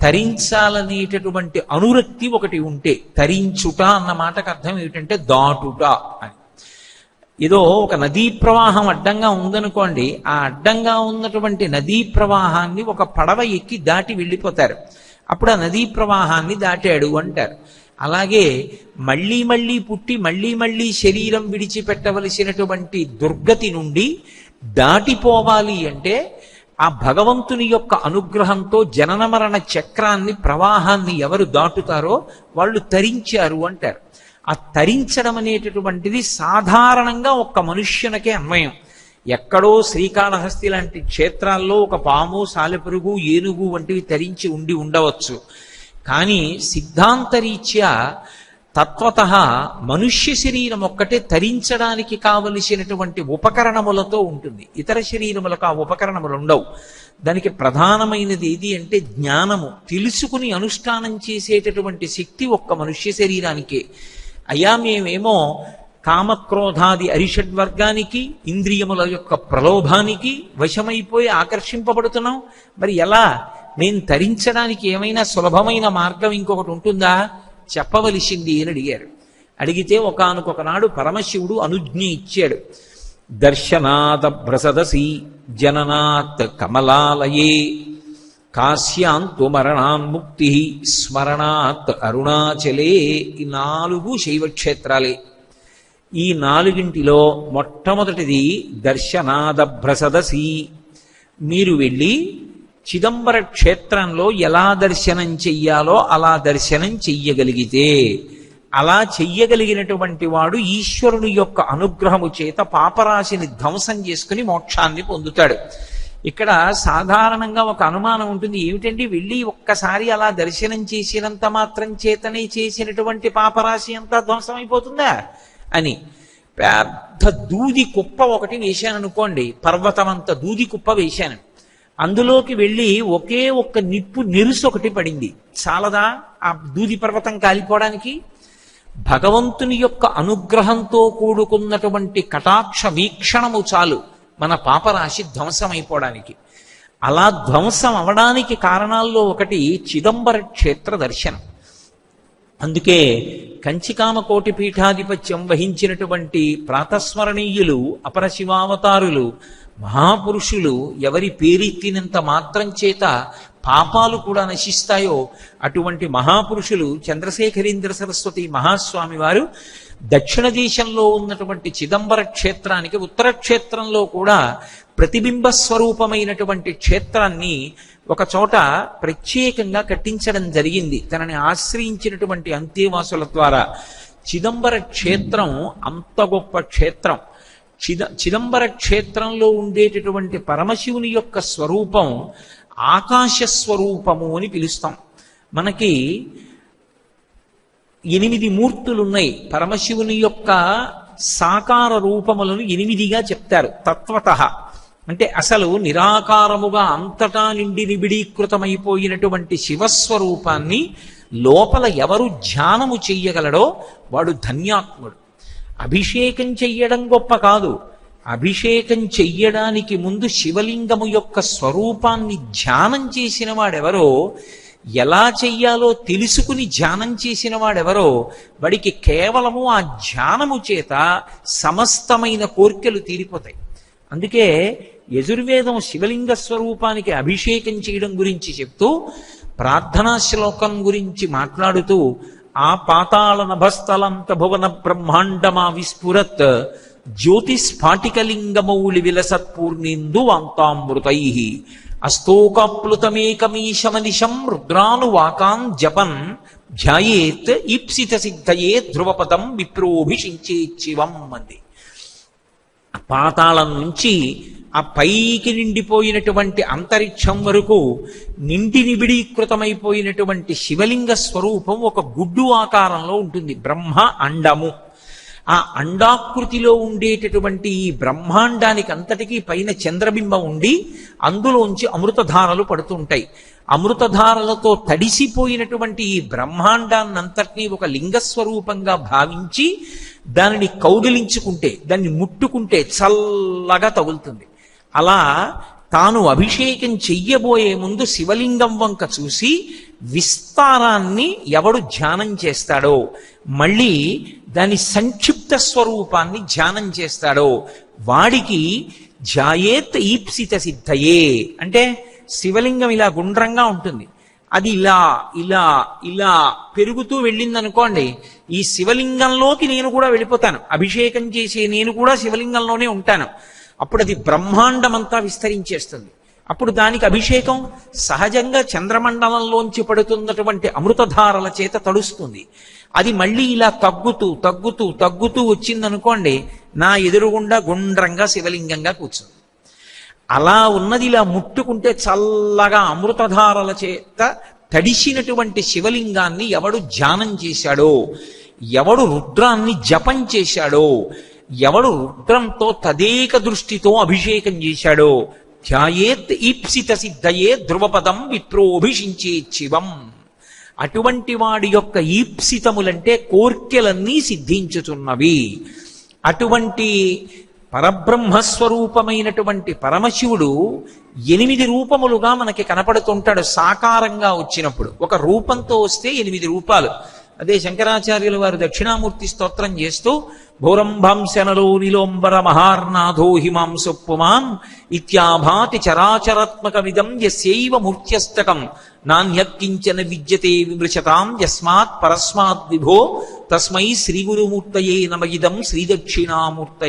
తరించాలనేటటువంటి అనురక్తి ఒకటి ఉంటే తరించుట అన్న మాటకు అర్థం ఏమిటంటే దాటుట అని. ఏదో ఒక నదీ ప్రవాహం అడ్డంగా ఉందనుకోండి ఆ అడ్డంగా ఉన్నటువంటి నదీ ప్రవాహాన్ని ఒక పడవ ఎక్కి దాటి వెళ్ళిపోతారు. అప్పుడు ఆ నదీ ప్రవాహాన్ని దాటాడు అంటారు. అలాగే మళ్ళీ మళ్ళీ పుట్టి మళ్ళీ మళ్ళీ శరీరం విడిచిపెట్టవలసినటువంటి దుర్గతి నుండి దాటిపోవాలి అంటే ఆ భగవంతుని యొక్క అనుగ్రహంతో జనన మరణ చక్రాన్ని ప్రవాహాన్ని ఎవరు దాటుతారో వాళ్ళు తరించారు అంటారు. ఆ తరించడం అనేటటువంటిది సాధారణంగా ఒక్క మనుష్యునకే అన్వయం. ఎక్కడో శ్రీకాళహస్తి లాంటి క్షేత్రాల్లో ఒక పాము సాలెపురుగు ఏనుగు వంటివి తరించి ఉండి ఉండవచ్చు. కానీ సిద్ధాంతరీత్యా తత్వత మనుష్య శరీరం ఒక్కటే తరించడానికి కావలసినటువంటి ఉపకరణములతో ఉంటుంది. ఇతర శరీరములకు ఆ ఉపకరణములు ఉండవు. దానికి ప్రధానమైనది ఏది అంటే జ్ఞానము. తెలుసుకుని అనుష్ఠానం చేసేటటువంటి శక్తి ఒక్క మనుష్య శరీరానికే. అయ్యా మేమేమో కామక్రోధాది అరిషడ్వర్గానికి ఇంద్రియముల యొక్క ప్రలోభానికి వశమైపోయి ఆకర్షింపబడుతున్నాం. మరి ఎలా? నేను తరించడానికి ఏమైనా సులభమైన మార్గం ఇంకొకటి ఉంటుందా? చెప్పవలసింది అని అడిగారు. అడిగితే ఒకనకొకనాడు పరమశివుడు అనుజ్ఞ ఇచ్చాడు. దర్శనాథ భ్రసదసి జననాత్ కమలాలయే కాశ్యాంతు మరణాన్ముక్తి స్మరణాత్ అరుణాచలే ఈ నాలుగు శైవక్షేత్రాలే. ఈ నాలుగింటిలో మొట్టమొదటిది దర్శనాదభ్రసదసి మీరు వెళ్ళి చిదంబర క్షేత్రంలో ఎలా దర్శనం చెయ్యాలో అలా దర్శనం చెయ్యగలిగితే. అలా చెయ్యగలిగినటువంటి వాడు ఈశ్వరుని యొక్క అనుగ్రహము చేత పాపరాశిని ధ్వంసం చేసుకుని మోక్షాన్ని పొందుతాడు. ఇక్కడ సాధారణంగా ఒక అనుమానం ఉంటుంది. ఏమిటండి? వెళ్ళి ఒక్కసారి అలా దర్శనం చేసినంత మాత్రం చేతనే చేసినటువంటి పాపరాశి అంతా ధ్వంసం అయిపోతుందా? అని. పెద్ద దూది కుప్ప ఒకటి వేశాను అనుకోండి పర్వతమంత దూది కుప్ప వేశాను. అందులోకి వెళ్ళి ఒకే ఒక్క నిప్పు నెరుసు ఒకటి పడింది. చాలదా ఆ దూది పర్వతం కాలిపోవడానికి? భగవంతుని యొక్క అనుగ్రహంతో కూడుకున్నటువంటి కటాక్ష వీక్షణము చాలు మన పాపరాశి ధ్వంసమైపోవడానికి. అలా ధ్వంసం అవడానికి కారణాల్లో ఒకటి చిదంబర క్షేత్ర దర్శనం. అందుకే కంచికామకోటి పీఠాధిపత్యం వహించినటువంటి ప్రాతస్మరణీయులు అపరశివావతారులు మహాపురుషులు ఎవరి పేరెత్తినంత మాత్రం చేత పాపాలు కూడా నశిస్తాయో అటువంటి మహాపురుషులు చంద్రశేఖరేంద్ర సరస్వతి మహాస్వామి వారు దక్షిణ దేశంలో ఉన్నటువంటి చిదంబర క్షేత్రానికి ఉత్తర క్షేత్రంలో కూడా ప్రతిబింబ స్వరూపమైనటువంటి క్షేత్రాన్ని ఒక చోట ప్రత్యేకంగా కట్టించడం జరిగింది. తనని ఆశ్రయించినటువంటి అంతేవాసుల ద్వారా చిదంబర క్షేత్రం అంత గొప్ప క్షేత్రం. చిద చిదంబర క్షేత్రంలో ఉండేటటువంటి పరమశివుని యొక్క స్వరూపం ఆకాశ స్వరూపము అని పిలుస్తాం. మనకి ఎనిమిది మూర్తులు ఉన్నాయి పరమశివుని యొక్క సాకార రూపములను ఎనిమిదిగా చెప్తారు. తత్వత. అంటే అసలు నిరాకారముగా అంతటా నిండి నిబిడీకృతమైపోయినటువంటి శివస్వరూపాన్ని లోపల ఎవరు ధ్యానము చెయ్యగలడో వాడు ధన్యాత్ముడు. అభిషేకం చెయ్యడం గొప్ప కాదు. అభిషేకం చెయ్యడానికి ముందు శివలింగము యొక్క స్వరూపాన్ని ధ్యానం చేసిన వాడెవరో ఎలా చెయ్యాలో తెలుసుకుని ధ్యానం చేసిన వాడెవరో వాడికి కేవలము ఆ ధ్యానము చేత సమస్తమైన కోర్కెలు తీరిపోతాయి. అందుకే యజుర్వేదం శివలింగ స్వరూపానికి అభిషేకం చేయడం గురించి చెప్తూ ప్రార్థనా శ్లోకం గురించి మాట్లాడుతూ ఆ పాతాళ నభస్థలంత భువన బ్రహ్మాండమా విస్ఫురత్ జ్యోతిస్ఫాటికలింగమౌళి విలసత్పూర్ణేందు వాంతామృతై. అస్తోకాప్లుతమేకమీశమనిశం రుద్రానువాకాన్ జపన్ ధ్యాయేత్ ఈప్సిత సిద్ధయే ధ్రువపదం విప్రోభిషించేచ్చివం అంది. పాతాళం నుంచి ఆ పైకి నిండిపోయినటువంటి అంతరిక్షం వరకు నిండి నిబిడీకృతమైపోయినటువంటి శివలింగ స్వరూపం ఒక గుడ్డు ఆకారంలో ఉంటుంది. బ్రహ్మ అండము. ఆ అండాకృతిలో ఉండేటటువంటి ఈ బ్రహ్మాండానికి అంతటికీ పైన చంద్రబింబం ఉండి అందులోంచి అమృతధారలు పడుతుంటాయి. అమృతధారలతో తడిసిపోయినటువంటి ఈ బ్రహ్మాండాన్నంతటినీ ఒక లింగస్వరూపంగా భావించి దానిని కౌగిలించుకుంటే దాన్ని ముట్టుకుంటే చల్లగా తగులుతుంది. అలా తాను అభిషేకం చెయ్యబోయే ముందు శివలింగం వంక చూసి విస్తారాన్ని ఎవడు ధ్యానం చేస్తాడో మళ్ళీ దాని సంక్షిప్త స్వరూపాన్ని ధ్యానం చేస్తాడో వాడికి జాయేత్ ఈప్సిత సిద్ధయే. అంటే శివలింగం ఇలా గుండ్రంగా ఉంటుంది. అది ఇలా ఇలా ఇలా పెరుగుతూ వెళ్ళిందనుకోండి ఈ శివలింగంలోకి నేను కూడా వెళ్ళిపోతాను. అభిషేకం చేసే నేను కూడా శివలింగంలోనే ఉంటాను. అప్పుడు అది బ్రహ్మాండమంతా విస్తరించేస్తుంది. అప్పుడు దానికి అభిషేకం సహజంగా చంద్రమండలంలోంచి పడుతున్నటువంటి అమృతధారల చేత తడుస్తుంది. అది మళ్ళీ ఇలా తగ్గుతూ తగ్గుతూ తగ్గుతూ వచ్చిందనుకోండి నా ఎదురుగుండా గుండ్రంగా శివలింగంగా కూర్చుంది. అలా ఉన్నది ఇలా ముట్టుకుంటే చల్లగా అమృతధారల చేత తడిసినటువంటి శివలింగాన్ని ఎవడు ధ్యానం చేశాడో ఎవడు రుద్రాన్ని జపం చేశాడో ఎవడు రుద్రంతో తదేక దృష్టితో అభిషేకం చేశాడో ధ్యాయేత్ ఈప్సిత సిద్ధయే ధ్రువపదం విప్రోభిషించే శివం. అటువంటి వాడి యొక్క ఈప్సితములంటే కోర్కెలన్నీ సిద్ధించుతున్నవి. అటువంటి పరబ్రహ్మస్వరూపమైనటువంటి పరమశివుడు ఎనిమిది రూపములుగా మనకి కనపడుతుంటాడు సాకారంగా వచ్చినప్పుడు. ఒక రూపంతో వస్తే ఎనిమిది రూపాలు. అదే శంకరాచార్యుల వారు దక్షిణామూర్తి స్తోత్రం చేస్తూ భూరంభంశనలో నిలోంబర మహార్నాథో హిమాంసు పుమాన్ ఇత్యాభాతి చరాచరాత్మకమిదం యస్యైవ మూర్త్యస్తకం. నాణ్యత్కించన విద్యతే విమృశతాం యస్మాత్ పరస్మాత్ విభో తస్మై శ్రీగురుమూర్తయే నమ ఇదం శ్రీదక్షిణామూర్తయే.